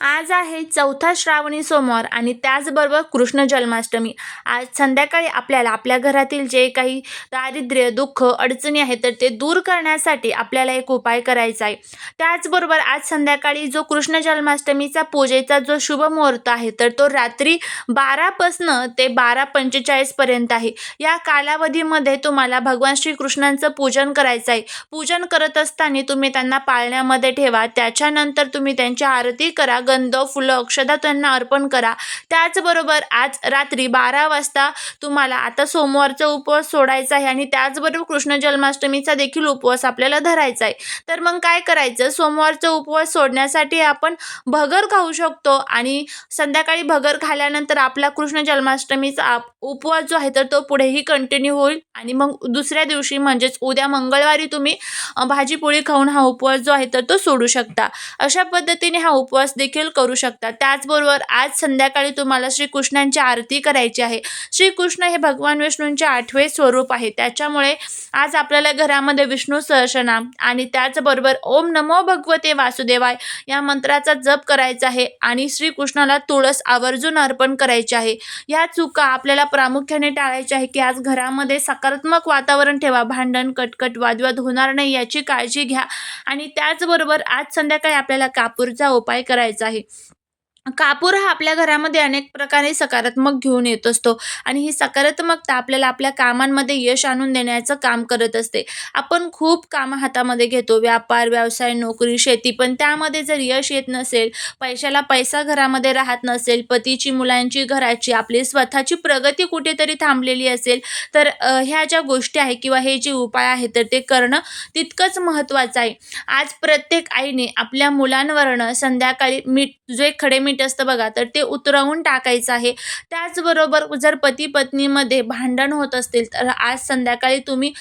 आज आहे चौथा श्रावणी सोमवार आणि त्याचबरोबर कृष्ण जन्माष्टमी. आज संध्याकाळी आपल्याला आपल्या घरातील जे काही दारिद्र्य दुःख अडचणी आहेत तर ते दूर करण्यासाठी आपल्याला एक उपाय करायचा आहे. त्याचबरोबर आज संध्याकाळी जो कृष्ण जन्माष्टमीचा पूजेचा जो शुभ मुहूर्त आहे तर तो रात्री बारापासनं ते बारा पंचेचाळीसपर्यंत आहे. या कालावधीमध्ये तुम्हाला भगवान श्रीकृष्णांचं पूजन करायचं आहे. पूजन करत असताना तुम्ही त्यांना पाळण्यामध्ये ठेवा. त्याच्यानंतर तुम्ही त्यांची आरती करा. गंध फुलं अक्षदा त्यांना अर्पण करा. त्याचबरोबर आज रात्री बारा वाजता तुम्हाला आता सोमवारचा उपवास सोडायचा आहे आणि त्याचबरोबर कृष्ण जन्माष्टमीचा देखील उपवास आपल्याला धरायचा आहे. तर मग काय करायचं? सोमवारचा उपवास सोडण्यासाठी आपण भगर खाऊ शकतो आणि संध्याकाळी भगर खाल्यानंतर आपला कृष्ण जन्माष्टमीचा आप- उपवास जो आहे तर तो पुढेही कंटिन्यू होईल. आणि मग दुसऱ्या दिवशी म्हणजेच उद्या मंगळवारी तुम्ही भाजीपोळी खाऊन हा उपवास जो आहे तर तो सोडू शकता. अशा पद्धतीने हा उपवास देखील करू शकता. त्याचबरोबर आज संध्याकाळी तुम्हाला श्रीकृष्णांची आरती करायची आहे. श्रीकृष्ण हे भगवान विष्णूंचे आठवे स्वरूप आहे. त्याच्यामुळे आज आपल्याला घरामध्ये विष्णू सहस्रनाम आणि त्याचबरोबर ओम नमो भगवते वासुदेवाय या मंत्राचा जप करायचा आहे आणि श्रीकृष्णाला तुळस आवर्जून अर्पण करायचे आहे. या चुका आपल्याला प्रामुख्याने टाळायचे आहे की आज घरामध्ये सकारात्मक वातावरण ठेवा भांडण कटकट वादविवाद होणार नाही याची काळजी घ्या आणि त्याचबरोबर आज संध्याकाळी आपल्याला कापूरचा उपाय करायचा आहे. कापूर हा आपल्या घरामध्ये अनेक प्रकारे सकारात्मक घेऊन येत असतो आणि ही सकारात्मकता आपल्याला आपल्या कामांमध्ये यश आणून देण्याचं काम करत असते. आपण खूप कामं हातामध्ये घेतो व्यापार व्यवसाय नोकरी शेती पण त्यामध्ये जर यश येत नसेल पैशाला पैसा घरामध्ये राहत नसेल पतीची मुलांची घराची आपली स्वतःची प्रगती कुठेतरी थांबलेली असेल तर ह्या ज्या गोष्टी आहे किंवा हे जे उपाय आहे तर ते करणं तितकंच महत्त्वाचं आहे. आज प्रत्येक आईने आपल्या मुलांवरनं संध्याकाळी मीठ जे खडे मीठ असतं बघा तर ते उतरवून टाकायचं आहे. त्याचबरोबर जर पती पत्नीमध्ये भांडण होत असतील तर आज संध्याकाळी तुम्ही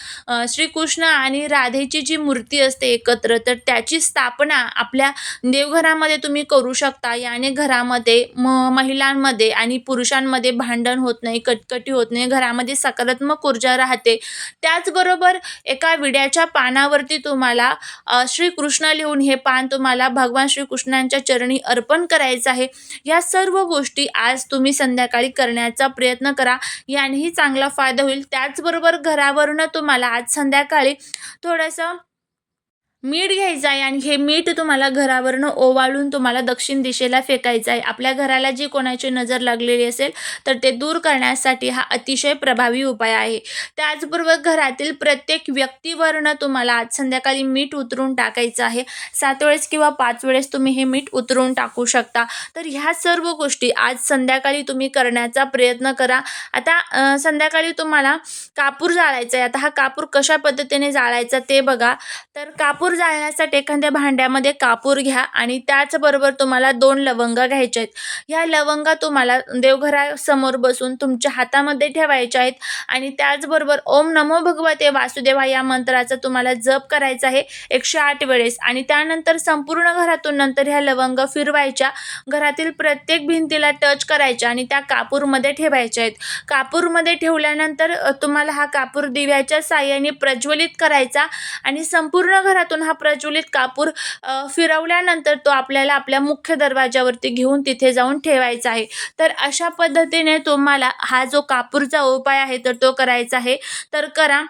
श्रीकृष्ण आणि राधेची जी मूर्ती असते एकत्र तर त्याची स्थापना आपल्या देवघरामध्ये तुम्ही करू शकता. याने घरामध्ये म महिलांमध्ये आणि पुरुषांमध्ये भांडण होत नाही कटकटी होत नाही घरामध्ये सकारात्मक ऊर्जा राहते. त्याचबरोबर एका विड्याच्या पानावरती तुम्हाला श्रीकृष्ण लिहून हे पान तुम्हाला भगवान श्रीकृष्णांच्या चरणी अर्पण करायचं आहे. या सर्व गोष्टी आज तुम्ही संध्याकाळी करण्याचा प्रयत्न करा. यानेही चांगला फायदा होईल. त्याचबरोबर घरावरून तुम्हाला आज संध्याकाळी थोडंसं मीठ घ्यायचं आहे आणि हे मीठ तुम्हाला घरावरनं ओवाळून तुम्हाला दक्षिण दिशेला फेकायचं आहे आपल्या घराला जी कोणाची नजर लागलेली असेल तर ते दूर करण्यासाठी हा अतिशय प्रभावी उपाय आहे. त्याचबरोबर घरातील प्रत्येक व्यक्तीवरनं तुम्हाला आज संध्याकाळी मीठ उतरून टाकायचं आहे. सात वेळेस किंवा पाच वेळेस तुम्ही हे मीठ उतरून टाकू शकता. तर ह्या सर्व गोष्टी आज संध्याकाळी तुम्ही करण्याचा प्रयत्न करा. आता संध्याकाळी तुम्हाला कापूर जाळायचा आहे आता हा कापूर कशा पद्धतीने जाळायचा ते बघा. तर कापूर जाळण्यासाठी एखाद्या भांड्यामध्ये कापूर घ्या आणि त्याचबरोबर तुम्हाला दोन लवंगा घ्यायच्या आहेत. ह्या लवंगा तुम्हाला देवघरासमोर बसून तुमच्या हातामध्ये ठेवायच्या आहेत आणि त्याचबरोबर ओम नमो भगवते वासुदेवा या मंत्राचा तुम्हाला जप करायचा आहे एकशे आठ वेळेस. आणि त्यानंतर संपूर्ण घरातून नंतर ह्या लवंग फिरवायच्या. घरातील प्रत्येक भिंतीला टच करायच्या आणि त्या कापूरमध्ये ठेवायच्या आहेत. कापूरमध्ये ठेवल्यानंतर तुम्हाला हा कापूर दिव्याच्या साह्याने प्रज्वलित करायचा आणि संपूर्ण घरातून हा प्रज्वलित कापूर फिरवल्यानंतर तो आपल्याला आपल्या मुख्य दरवाजावरती घेऊन तिथे जाऊन ठेवायचा आहे. तर अशा पद्धतीने तुम्हाला हा जो कापूरचा उपाय आहे तर तो करायचा आहे. तर करा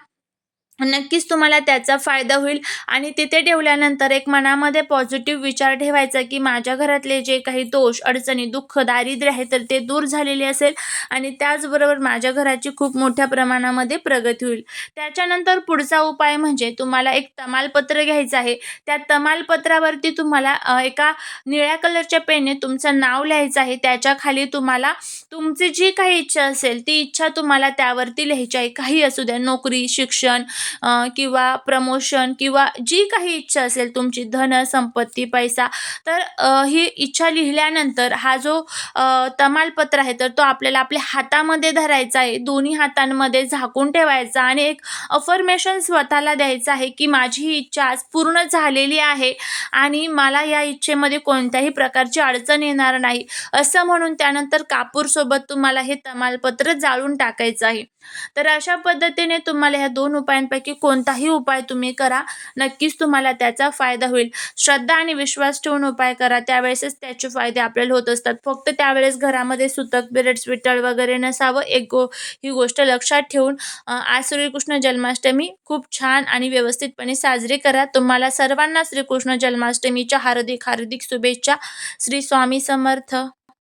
नक्कीच तुम्हाला त्याचा फायदा होईल. आणि तिथे ठेवल्यानंतर एक मनामध्ये पॉझिटिव्ह विचार ठेवायचा की माझ्या घरातले जे काही दोष अडचणी दुःख दारिद्र्य आहे तर ते दूर झालेले असेल. आणि त्याचबरोबर माझ्या घराची खूप मोठ्या प्रमाणामध्ये प्रगती होईल. त्याच्यानंतर पुढचा उपाय म्हणजे तुम्हाला एक तमालपत्र घ्यायचं आहे. त्या तमालपत्रावरती तुम्हाला एका निळ्या कलरच्या पेनने तुमचं नाव लिहायचं आहे. त्याच्याखाली तुम्हाला तुमची जी काही इच्छा असेल ती इच्छा तुम्हाला त्यावरती लिहायची आहे. काही असू द्या नोकरी शिक्षण किंवा प्रमोशन किंवा जी काही इच्छा असेल तुमची धन संपत्ती पैसा तर ही इच्छा लिहिल्यानंतर हा जो तमालपत्र आहे तर तो आपल्याला आपल्या हातामध्ये धरायचा आहे. दोन्ही हातांमध्ये झाकून ठेवायचा आणि एक अफर्मेशन स्वतःला द्यायचं आहे की माझी ही इच्छा आज पूर्ण झालेली आहे आणि मला या इच्छेमध्ये कोणत्याही प्रकारची अडचण येणार नाही. असं म्हणून त्यानंतर कापूरसोबत तुम्हाला हे तमालपत्र जाळून टाकायचं आहे. तर अशा पद्धतीने तुम्हाला ह्या दोन उपायांपैकी कोणताही उपाय तुम्ही करा नक्कीच तुम्हाला त्याचा फायदा होईल. श्रद्धा आणि विश्वास ठेवून उपाय करा त्यावेळेसच त्याचे फायदे आपल्याला होत असतात. फक्त त्यावेळेस घरामध्ये सुतक बिरड्स विटळ वगैरे नसावं एक गो ही गोष्ट लक्षात ठेवून आज श्रीकृष्ण जन्माष्टमी खूप छान आणि व्यवस्थितपणे साजरी करा. तुम्हाला सर्वांना श्रीकृष्ण जन्माष्टमीच्या हार्दिक हार्दिक शुभेच्छा. श्री स्वामी समर्थ.